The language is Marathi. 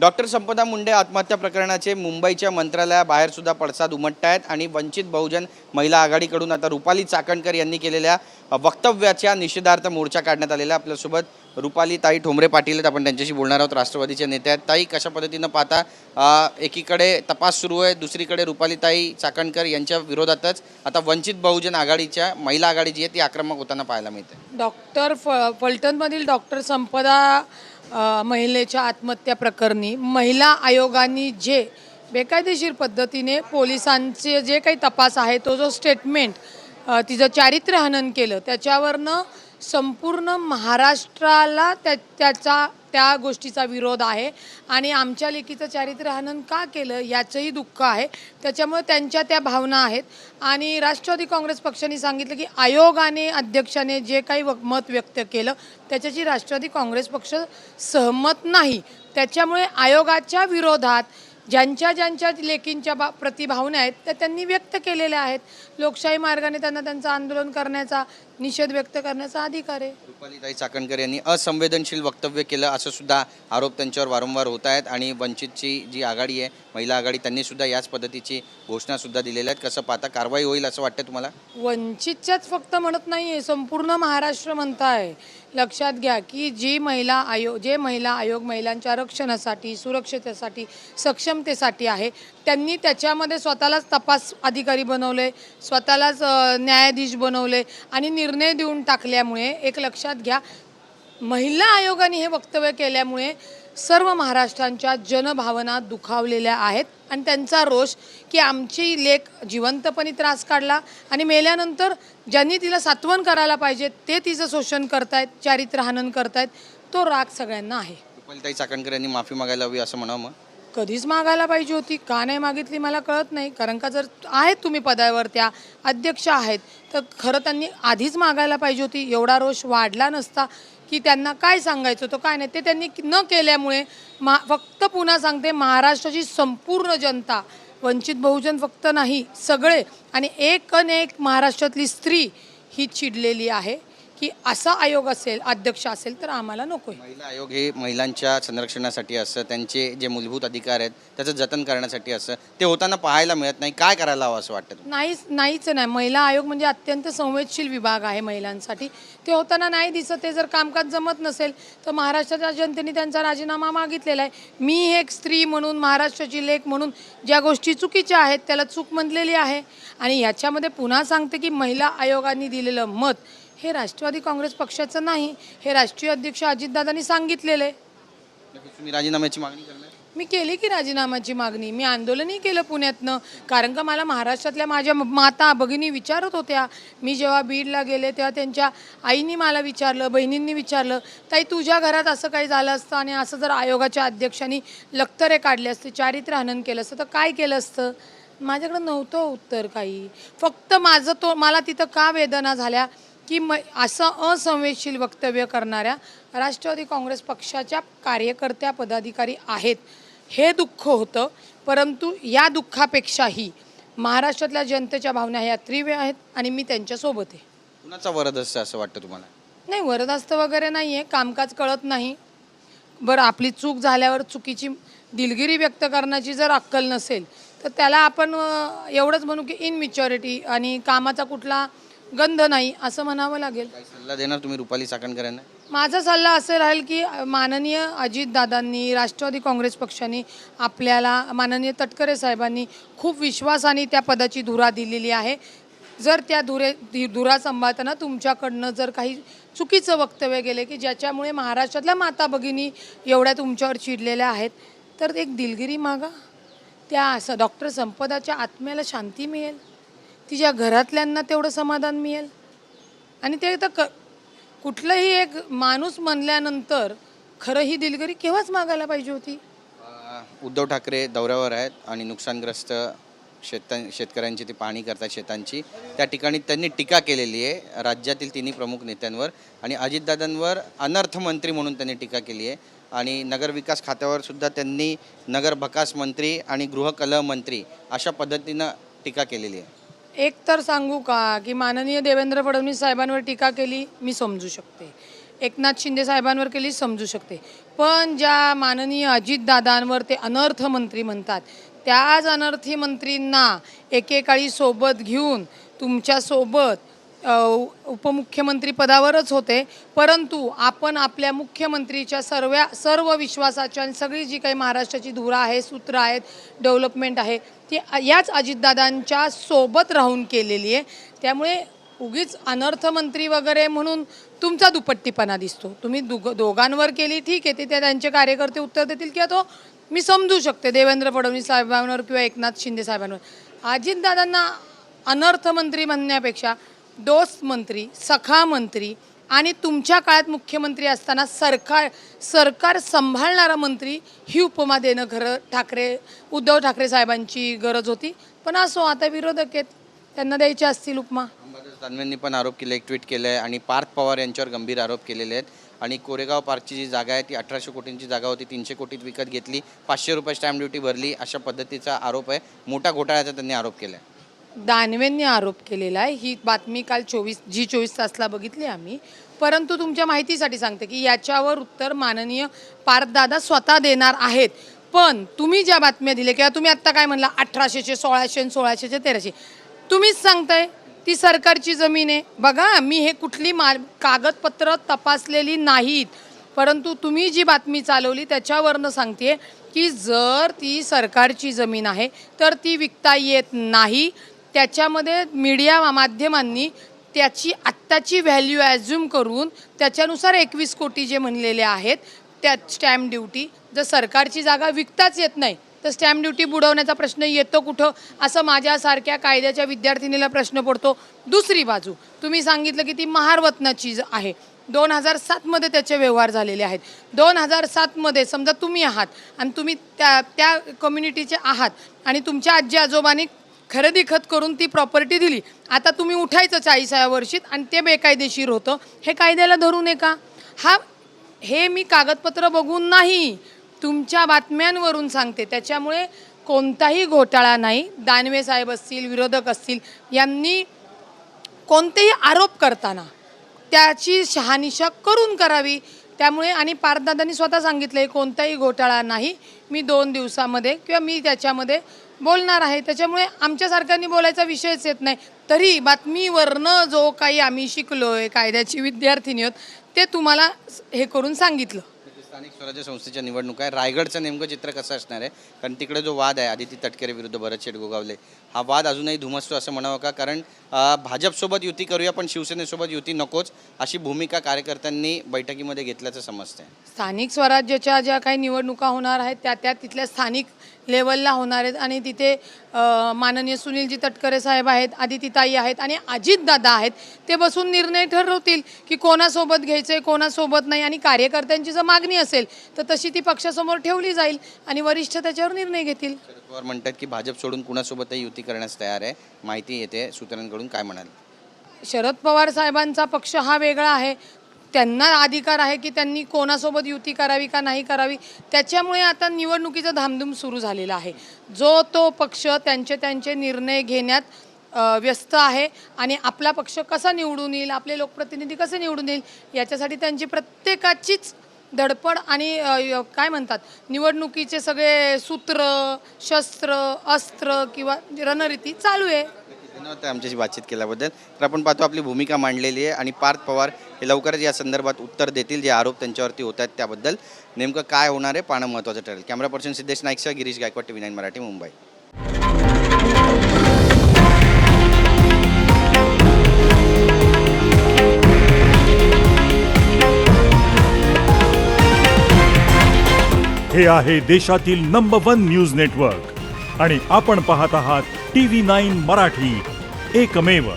डॉक्टर संपदा मुंडे आत्महत्या प्रकरणाचे मुंबईच्या मंत्रालयाबाहेर सुद्धा पडसाद उमटत आहेत आणि वंचित बहुजन महिला आघाडीकडून आता रुपाली चाकणकर यांनी केलेल्या वक्तव्याच्या निषेधार्थ मोर्चा काढण्यात आलेला आपल्यासोबत रुपाली ताई ठोंबरे पाटील आहेत. आपण त्यांच्याशी बोलणार आहोत. राष्ट्रवादीचे नेते आहेत. ताई कशा पद्धतीनं पाहता एकीकडे तपास सुरू आहे दुसरीकडे रुपाली ताई चाकणकर यांच्या विरोधातच आता वंचित बहुजन आघाडीच्या महिला आघाडी जी आहे ती आक्रमक होताना पाहायला मिळते. डॉक्टर फ फलटणमधील डॉक्टर संपदा महिलेच्या आत्महत्या प्रकरणी महिला आयोगाने जे बेकायदेशीर पद्धतीने पोलिसांचे जे काही तपास आहे तो जो स्टेटमेंट तिचं चारित्र्य हनन केलं त्याच्यावरनं संपूर्ण महाराष्ट्राला त्या त्याचा त्या गोष्टीचा विरोध आहे. आणि आमच्या लेकीचं चारित्र्य हनन का केलं याचंही दुःख आहे. त्याच्यामुळे त्यांच्या त्या भावना आहेत. आणि राष्ट्रवादी काँग्रेस पक्षाने सांगितलं की आयोगाने अध्यक्षाने जे काही मत व्यक्त केलं त्याच्याशी राष्ट्रवादी काँग्रेस पक्ष सहमत नाही. त्याच्यामुळे आयोगाच्या विरोधात ज्यांच्या ज्यांच्या लेकींच्या बा प्रतिभावना आहेत त्या त्यांनी व्यक्त केलेल्या आहेत. लोकशाही मार्गाने त्यांना त्यांचं आंदोलन करण्याचा निषेध व्यक्त करण्याचा अधिकार आहे. रुपालीताई चाकणकर यांनी असंवेदनशील वक्तव्य केलं असं सुद्धा आरोप त्यांच्यावर वारंवार होत आहेत आणि वंचितची जी आघाडी आहे महिला आघाडी त्यांनी सुद्धा याच पद्धतीची घोषणा सुद्धा दिलेल्या आहेत. कसं पाहता कारवाई होईल असं वाटतं तुम्हाला? वंचितच्याच फक्त म्हणत नाही आहे संपूर्ण महाराष्ट्र म्हणताय. लक्षात घ्या की जी महिला आयोग जे महिला आयोग महिलांच्या आरक्षणासाठी सुरक्षतेसाठी सक्षमतेसाठी आहे त्यांनी त्याच्यामध्ये स्वतःलाच तपास अधिकारी बनवले स्वतःलाच न्यायाधीश बनवले आणि निर्णय देऊन टाकल्यामुळे एक लक्षात घ्या महिला आयोगाने हे वक्तव्य केल्यामुळे सर्व महाराष्ट्रांच्या जनभावना दुखावलेल्या आहेत आणि त्यांचा रोष की आमची लेख जिवंतपणी त्रास काढला आणि मेल्यानंतर ज्यांनी तिला सात्वन करायला पाहिजे ते तिचं शोषण करतायत चारित्र्य हनन करतायत तो राग सगळ्यांना आहे. रुपालीताई चाकणकर यांनी माफी मागायला हवी असं म्हणावं मग? कधीच मागायला पाहिजे होती का नाही मागितली मला कळत नाही. कारण का जर आहेत तुम्ही पदावर त्या अध्यक्ष आहेत तर खरं त्यांनी आधीच मागायला पाहिजे होती. एवढा रोष वाढला नसता की त्यांना काय सांगायचं होतं काय नाही. ते त्यांनी न केल्यामुळे मा फक्त पुन्हा सांगते महाराष्ट्राची संपूर्ण जनता वंचित बहुजन फक्त नाही सगळे आणि एक अन एक महाराष्ट्रातली स्त्री ही चिडलेली आहे. की असा आयोग असेल अध्यक्ष असेल तर आम्हाला नको आहे महिला आयोग हे महिलांच्या संरक्षणासाठी असं त्यांचे जे मूलभूत अधिकार आहेत त्याचं जतन करण्यासाठी असं ते होताना पाहायला मिळत नाही. काय करायला हवं असं वाटतं तुम्हाला? नाहीच नाहीच नाही. महिला आयोग म्हणजे अत्यंत संवेदशील विभाग आहे महिलांसाठी. ते होताना नाही दिसत. ते जर कामकाज जमत नसेल तर महाराष्ट्राच्या जनतेने त्यांचा राजीनामा मागितलेला आहे. मी एक स्त्री म्हणून महाराष्ट्राची लेख म्हणून ज्या गोष्टी चुकीच्या आहेत त्याला चूक म्हणलेली आहे. आणि याच्यामध्ये पुन्हा सांगते की महिला आयोगाने दिलेलं मत हे राष्ट्रवादी काँग्रेस पक्षाचं नाही हे राष्ट्रीय अध्यक्ष अजितदादांनी सांगितलेलं आहे. नक्कीच तुम्ही राजीनाम्याची मागणी करणार? मी केली की राजीनामाची मागणी. मी आंदोलनही केलं पुण्यातनं. कारण का मला महाराष्ट्रातल्या माझ्या म- माता भगिनी विचारत होत्या. मी जेव्हा बीडला गेले तेव्हा त्यांच्या आईनी मला विचारलं बहिणींनी विचारलं ताई तुझ्या घरात असं काही झालं असतं आणि असं जर आयोगाच्या अध्यक्षांनी लक्तरे काढले असते चारित्र्य हनन केलं असतं तर काय केलं असतं? माझ्याकडं नव्हतं उत्तर काही. फक्त माझं तो मला तिथं का वेदना झाल्या? की म असं असंवेदशील वक्तव्य करणाऱ्या राष्ट्रवादी काँग्रेस पक्षाच्या कार्यकर्त्या पदाधिकारी आहेत. हे दुःख होतं परंतु या दुःखापेक्षाही महाराष्ट्रातल्या जनतेच्या भावना ह्या तीव्र आहेत आणि मी त्यांच्यासोबत आहे. कुणाचा वरद असतं असं वाटतं तुम्हाला? नाही वरदास्त वगैरे नाही आहे कामकाज कळत नाही. बरं आपली चूक झाल्यावर चुकीची दिलगिरी व्यक्त करण्याची जर अक्कल नसेल तर त्याला आपण अं, एवढंच म्हणू की इनमिच्युरिटी आणि कामाचा कुठला गंध नाही असं म्हणावं लागेल. काही सल्ला देणार तुम्ही रुपाली चाकणकर यांना माझा सल्ला असे राहील की माननीय अजितदादांनी राष्ट्रवादी काँग्रेस पक्षाने आपल्याला माननीय तटकरे साहेबांनी खूप विश्वासाने त्या पदाची धुरा दिलेली आहे. जर त्या धुरे धी- धुरा सांभाळताना तुमच्याकडनं जर काही चुकीचं वक्तव्य गेले की ज्याच्यामुळे महाराष्ट्रातल्या माता भगिनी एवढ्या तुमच्यावर चिडलेल्या आहेत तर एक दिलगिरी मागा. त्या स डॉक्टर संपदाच्या आत्म्याला शांती मिळेल. तिच्या घरातल्यांना तेवढं समाधान मिळेल? आणि ते तर क कुठलंही एक माणूस म्हणल्यानंतर खरं ही दिलगिरी केव्हाच मागायला पाहिजे होती? उद्धव ठाकरे दौऱ्यावर आहेत आणि नुकसानग्रस्त शेत शेतकऱ्यांची ती पाहणी करतात शेतांची. त्या ठिकाणी त्यांनी टीका केलेली आहे राज्यातील तिन्ही प्रमुख नेत्यांवर आणि अजितदादांवर अनर्थ मंत्री म्हणून त्यांनी टीका केली आहे. आणि नगरविकास खात्यावर सुद्धा त्यांनी नगर भकास मंत्री आणि गृहकलह मंत्री अशा पद्धतीनं टीका केलेली आहे. एक तर सांगू का की माननीय देवेंद्र फडणवीस साहेबांवर टीका केली मी समजू शकते. एकनाथ शिंदे साहेबांवर केली समजू शकते. पण ज्या माननीय अजितदादांवर ते अनर्थ मंत्री म्हणतात त्याच अनर्थी मंत्रींना एकेकाळी सोबत घेऊन तुमच्यासोबत उपमुख्यमंत्री पदावरच होते. परंतु आपण आपल्या मुख्यमंत्रीच्या सर्व सर्व विश्वासाच्या आणि सगळी जी काही महाराष्ट्राची धुरा आहे सूत्र आहेत डेव्हलपमेंट आहे ती याच अजितदादांच्या सोबत राहून केलेली आहे. त्यामुळे उगीच अनर्थमंत्री वगैरे म्हणून तुमचा दुपट्टीपणा दिसतो. तुम्ही दुग दोघांवर केली ठीक आहे ते त्यांचे कार्यकर्ते उत्तर देतील किंवा तो मी समजू शकते देवेंद्र फडणवीस साहेबांवर किंवा एकनाथ शिंदे साहेबांवर. अजितदादांना अनर्थमंत्री म्हणण्यापेक्षा दोस्त मंत्री सखा मंत्री आणि तुमच्या काळात मुख्यमंत्री असताना सरकार सरकार सांभाळणारा मंत्री ही उपमा देणं खरं ठाकरे उद्धव ठाकरे साहेबांची गरज होती. पण असो आता विरोधक आहेत. त्यांना द्यायची असतील उपमा. दानवेंनी पण आरोप केले एक ट्विट केलं आहे आणि पार्थ पवार यांच्यावर गंभीर आरोप केलेले आहेत. आणि कोरेगाव पार्कची जी जागा आहे ती अठराशे कोटींची जागा होती. तीनशे कोटीत विकत घेतली पाचशे रुपये स्टॅम्प ड्युटी भरली अशा पद्धतीचा आरोप आहे. मोठा घोटाळ्याचा त्यांनी आरोप केला आहे दानवेंनी आरोप केलेला आहे. ही बातमी काल चोवीस जी चोवीस तासला बघितली आम्ही. परंतु तुमच्या माहितीसाठी सांगते की याच्यावर उत्तर माननीय पार्थदादा स्वतः देणार आहेत. पण तुम्ही ज्या बातम्या दिल्या किंवा तुम्ही आत्ता काय म्हणला अठराशेचे सोळाशे सोळाशेचे तेराशे. तुम्हीच सांगताय ती सरकारची जमीन आहे. बघा मी हे कुठली मा कागदपत्र तपासलेली नाहीत. परंतु तुम्ही जी बातमी चालवली त्याच्यावरनं सांगते की जर ती सरकारची जमीन आहे तर ती विकता येत नाही. त्याच्यामध्ये मीडिया माध्यमांनी त्याची आत्ताची व्हॅल्यू ॲझ्युम करून त्याच्यानुसार एकवीस कोटी जे म्हणलेले आहेत त्या स्टॅम्प ड्युटी जर सरकारची जागा विकताच येत नाही तर स्टॅम्प ड्युटी बुडवण्याचा प्रश्न येतो कुठं? असं माझ्यासारख्या कायद्याच्या विद्यार्थिनीला प्रश्न पडतो. दुसरी बाजू तुम्ही सांगितलं की ती महारवतनाची ज- आहे. दोन हजार सातमध्ये त्याचे व्यवहार झालेले आहेत. दोन हजार सातमध्ये समजा तुम्ही आहात आणि तुम्ही त्या त्या कम्युनिटीचे आहात आणि तुमच्या आजी आजोबांनी खरेदी खत करून ती प्रॉपर्टी दिली. आता तुम्ही उठायचं चाळीसाव्या वर्षीत आणि ते बेकायदेशीर होतं. हे कायद्याला धरून आहे का? हा हे मी कागदपत्र बघून नाही तुमच्या बातम्यांवरून सांगते. त्याच्यामुळे कोणताही घोटाळा नाही. दानवे साहेब असतील विरोधक असतील यांनी कोणतेही आरोप करताना त्याची शहानिशा करून करावी. त्यामुळे आणि पारदादांनी स्वतः सांगितलं आहे कोणताही घोटाळा नाही. मी दोन दिवसामध्ये किंवा मी त्याच्यामध्ये बोलणार आहे. त्याच्यामुळे आमच्यासारख्यांनी बोलायचा विषयच येत नाही. तरी बातमीवरनं जो काही आम्ही शिकलोय कायद्याची विद्यार्थिनी आहोत ते तुम्हाला हे करून सांगितलं. स्थानिक स्वराज्य संस्थेच्या निवडणूक आहे रायगडचं नेमकं चित्र कसं असणार आहे? कारण तिकडे जो वाद आहे आदिती तटकरे विरुद्ध भरत शेठ गोगावले हा वाद अजूनही धुमसतो असं म्हणावं का? कारण भाजपसोबत युती करूया पण शिवसेनेसोबत युती नकोच अशी भूमिका कार्यकर्त्यांनी बैठकीमध्ये घेतल्याचं समजतंय. स्थानिक स्वराज्याच्या ज्या काही निवडणुका होणार आहेत त्या त्या तिथल्या स्थानिक लेवलला होणार आहेत. आणि तिथे माननीय सुनीलजी तटकरे साहेब आहेत आदितीताई आहेत आणि अजितदादा आहेत. ते बसून निर्णय ठरवतील की कोणासोबत घ्यायचं आहे कोणासोबत नाही. आणि कार्यकर्त्यांची जर मागणी असेल तर तशी ती पक्षासमोर ठेवली जाईल आणि वरिष्ठ त्याच्यावर निर्णय घेतील. शरद पवार म्हणतात की भाजप सोडून कुणासोबतही युती करण्यास तयार आहे. माहिती येते. सूत्रांकडून काय म्हणाल? शरद पवार साहेबांचा पक्ष हा वेगळा आहे. त्यांना अधिकार आहे की त्यांनी कोणासोबत युती करावी का नाही करावी त्याच्यामुळे आता निवडणुकीचं धामधूम सुरू झालेला आहे. जो तो पक्ष त्यांचे त्यांचे निर्णय घेण्यात व्यस्त आहे आणि आपला पक्ष कसा निवडून येईल आपले लोकप्रतिनिधी कसे निवडून येईल याच्यासाठी त्यांची प्रत्येकाचीच धडपड आणि काय म्हणतात निवडणुकीचे सगळे सूत्र शस्त्र अस्त्र किंवा रणरीती चालू आहे. धन्यवाद आमच्याशी बातचीत केल्याबद्दल. तर आपण पाहतो आपली भूमिका मांडलेली आहे आणि पार्थ पवार हे लवकरच या संदर्भात उत्तर देतील जे आरोप त्यांच्यावरती होत आहेत त्याबद्दल. नेमकं काय होणार आहे पाहणं महत्त्वाचं ठरेल. Camera person Siddhesh नाईकसह Girish Gaikwad T V nine Marathi Mumbai. हे आहे देशातील नंबर वन न्यूज नेटवर्क आणि आपण पाहत आहात टी व्ही नाईन मराठी. एकमेव